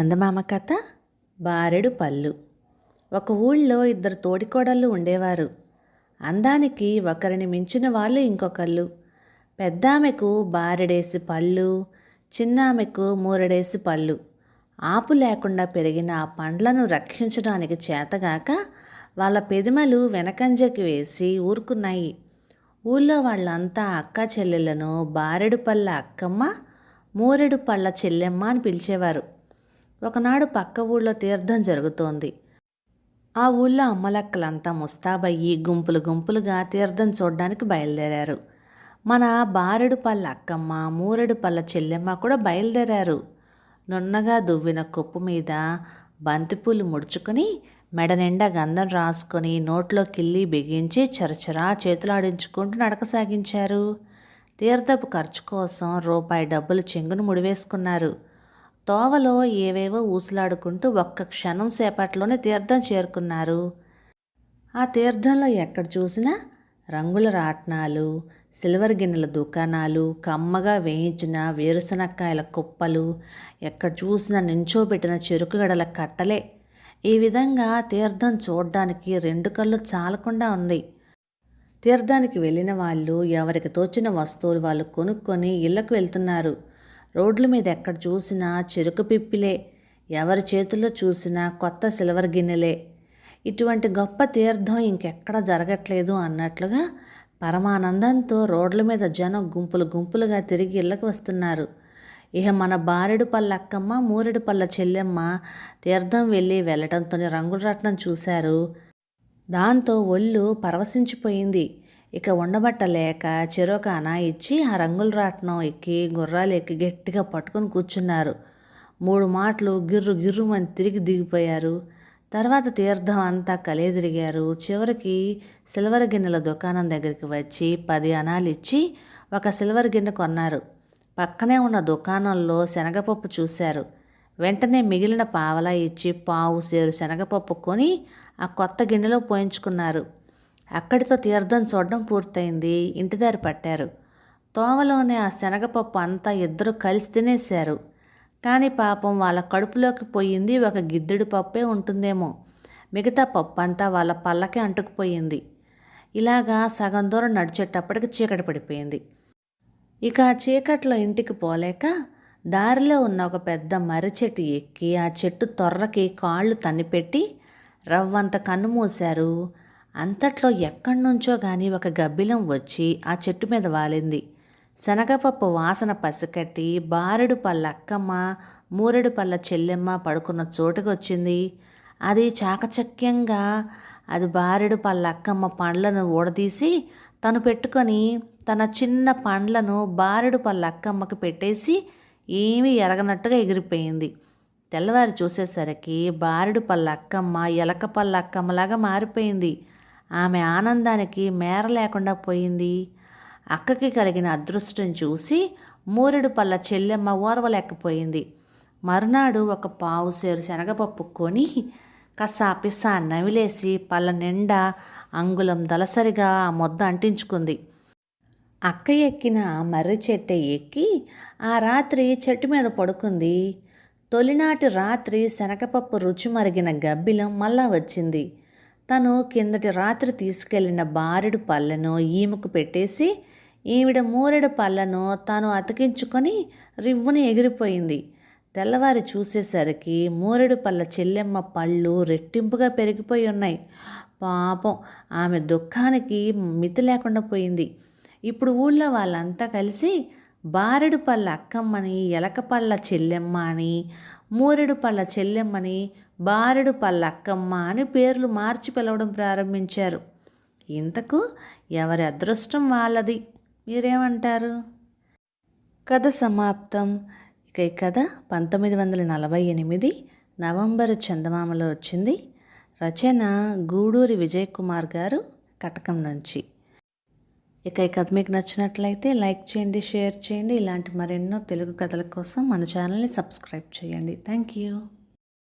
చందమామ కథ బారెడు పళ్ళు. ఒక ఊళ్ళో ఇద్దరు తోడికోడళ్ళు ఉండేవారు. అందానికి ఒకరిని మించిన వాళ్ళు ఇంకొకళ్ళు. పెద్దామెకు బారెడేసి పళ్ళు చిన్నామెకు మూరెడేసి పళ్ళు. ఆపు లేకుండా పెరిగిన ఆ పండ్లను రక్షించడానికి చేతగాక వాళ్ళ పెదిమలు వెనకంజకి వేసి ఊరుకున్నాయి. ఊళ్ళో వాళ్ళంతా అక్క చెల్లెలను బారెడు పళ్ళ అక్కమ్మ మూరెడు పళ్ళ చెల్లెమ్మ అని పిలిచేవారు. ఒకనాడు పక్క ఊళ్ళో తీర్థం జరుగుతోంది. ఆ ఊళ్ళో అమ్మలక్కలంతా ముస్తాబయ్యి గుంపులు గుంపులుగా తీర్థం చూడ్డానికి బయలుదేరారు. మన బారెడు పళ్ళ అక్కమ్మ మూరెడు పళ్ళ చెల్లెమ్మ కూడా బయలుదేరారు. నున్నగా దువ్విన కొప్పు మీద బంతిపూలు ముడుచుకొని మెడ నిండా గంధం రాసుకొని నోట్లో కిల్లి బిగించి చరచరా చేతులాడించుకుంటూ నడక సాగించారు తీర్థపు ఖర్చు కోసం రూపాయి డబ్బులు చెంగును ముడివేసుకున్నారు. తోవలో ఏవేవో ఊసులాడుకుంటూ ఒక్క క్షణం సేపట్లోనే తీర్థం చేరుకున్నారు. ఆ తీర్థంలో ఎక్కడ చూసినా రంగుల రాట్నాలు సిల్వర్ గిన్నెల దుకాణాలు కమ్మగా వేయించిన వేరుశనక్కాయల కుప్పలు ఎక్కడ చూసినా నించోబెట్టిన చెరుకు గడల కట్టలే. ఈ విధంగా తీర్థం చూడ్డానికి రెండు కళ్ళు చాలకుండా ఉంది. తీర్థానికి వెళ్ళిన వాళ్ళు ఎవరికి తోచిన వస్తువులు వాళ్ళు కొనుక్కొని ఇళ్ళకు వెళ్తున్నారు. రోడ్ల మీద ఎక్కడ చూసినా చెరుకు పిప్పిలే. ఎవరి చేతుల్లో చూసినా కొత్త సిల్వర్ గిన్నెలే. ఇటువంటి గొప్ప తీర్థం ఇంకెక్కడ జరగట్లేదు అన్నట్లుగా పరమానందంతో రోడ్ల మీద జనం గుంపులు గుంపులుగా తిరిగి ఇళ్ళకి వస్తున్నారు. ఇక మన బారెడు పళ్ళ అక్కమ్మ మూరెడు పళ్ళ చెల్లెమ్మ తీర్థం వెళ్ళి వెళ్ళటంతోనే రంగుల రత్నం చూశారు. దాంతో ఒళ్ళు పరవశించిపోయింది. ఇక ఉండబట్టలేక చెరొక అనా ఇచ్చి ఆ రంగుల రాట్నం ఎక్కి గుర్రాలు ఎక్కి గట్టిగా పట్టుకొని కూర్చున్నారు. మూడు మాటలు గిర్రు గిర్రుమని తిరిగి దిగిపోయారు. తర్వాత తీర్థం అంతా కలియదిరిగారు చివరికి సిల్వర్ గిన్నెల దుకాణం దగ్గరికి వచ్చి పది అనాలు ఇచ్చి ఒక సిల్వర్ గిన్నె కొన్నారు. పక్కనే ఉన్న దుకాణంలో శనగపప్పు చూశారు. వెంటనే మిగిలిన పావలా ఇచ్చి పావు సేరు శనగపప్పు కొని ఆ కొత్త గిన్నెలో పోయించుకున్నారు. అక్కడితో తీర్థం చూడడం పూర్తయింది. ఇంటిదారి పట్టారు. తోమలోనే ఆ శనగపప్పు అంతా ఇద్దరు కలిసి తినేశారు. కానీ పాపం వాళ్ళ కడుపులోకి పోయింది ఒక గిద్దెడు పప్పే ఉంటుందేమో. మిగతా పప్పు అంతా వాళ్ళ పళ్ళకే అంటుకుపోయింది. ఇలాగా సగం దూరం నడిచేటప్పటికి చీకటి పడిపోయింది. ఇక ఆ చీకట్లో ఇంటికి పోలేక దారిలో ఉన్న ఒక పెద్ద మర్రి చెట్టు ఎక్కి ఆ చెట్టు తొర్రకి కాళ్ళు తన్నిపెట్టి రవ్వంత కన్ను మూశారు. అంతట్లో ఎక్కడి నుంచో గాని ఒక గబ్బిలం వచ్చి ఆ చెట్టు మీద వాలింది. శనగపప్పు వాసన పసికట్టి బారెడు పళ్ళ అక్కమ్మ మూరెడు పళ్ళ చెల్లెమ్మ పడుకున్న చోటుకు వచ్చింది అది చాకచక్యంగా అది బారెడు పళ్ళ అక్కమ్మ పండ్లను ఊడదీసి తను పెట్టుకొని తన చిన్న పండ్లను బారెడు పళ్ళ అక్కమ్మకి పెట్టేసి ఏమీ ఎరగనట్టుగా ఎగిరిపోయింది. తెల్లవారు చూసేసరికి బారెడు పళ్ళ అక్కమ్మ ఎలక పళ్ళ అక్కమ్మలాగా మారిపోయింది. ఆమె ఆనందానికి మేర లేకుండా పోయింది. అక్కకి కలిగిన అదృష్టం చూసి మూరెడు పళ్ళ చెల్లెమ్మ ఓర్వలేకపోయింది. మరునాడు ఒక పావు సేరు శనగపప్పు కొని కసా పిసా నవిలేసి పళ్ళ నిండా అంగుళం దలసరిగా ఆ ముద్ద అంటించుకుంది. అక్క ఎక్కిన మర్రి చెట్టు ఎక్కి ఆ రాత్రి చెట్టు మీద పడుకుంది. తొలినాటి రాత్రి శనగపప్పు రుచి మరిగిన గబ్బిలం మళ్ళా వచ్చింది. తను కిందటి రాత్రి తీసుకెళ్ళిన బారెడు పళ్ళను ఈమెకు పెట్టేసి ఈవిడ మూరెడు పళ్ళను తాను అతికించుకొని రివ్వుని ఎగిరిపోయింది. తెల్లవారి చూసేసరికి మూరెడు పళ్ళ చెల్లెమ్మ పళ్ళు రెట్టింపుగా పెరిగిపోయి ఉన్నాయి. పాపం ఆమె దుఃఖానికి మితి లేకుండా పోయింది. ఇప్పుడు ఊళ్ళో వాళ్ళంతా కలిసి బారెడు పళ్ళ అక్కమ్మని ఎలక పళ్ళ చెల్లెమ్మ అని మూరెడు పళ్ళ చెల్లెమ్మని బారెడు పళ్ళ అక్కమ్మ అని పేర్లు మార్చి పిలవడం ప్రారంభించారు. ఇంతకు ఎవరి అదృష్టం వాళ్ళది? మీరేమంటారు? కథ సమాప్తం. ఇక ఈ కథ పంతొమ్మిది వందల నలభై ఎనిమిది నవంబర్ చందమామలో వచ్చింది. రచన గూడూరి విజయ్ కుమార్ గారు కటకం నుంచి. ఇక ఈ కథ మీకు నచ్చినట్లయితే లైక్ చేయండి షేర్ చేయండి. ఇలాంటి మరెన్నో తెలుగు కథల కోసం మన ఛానల్ని సబ్స్క్రైబ్ చేయండి. Thank you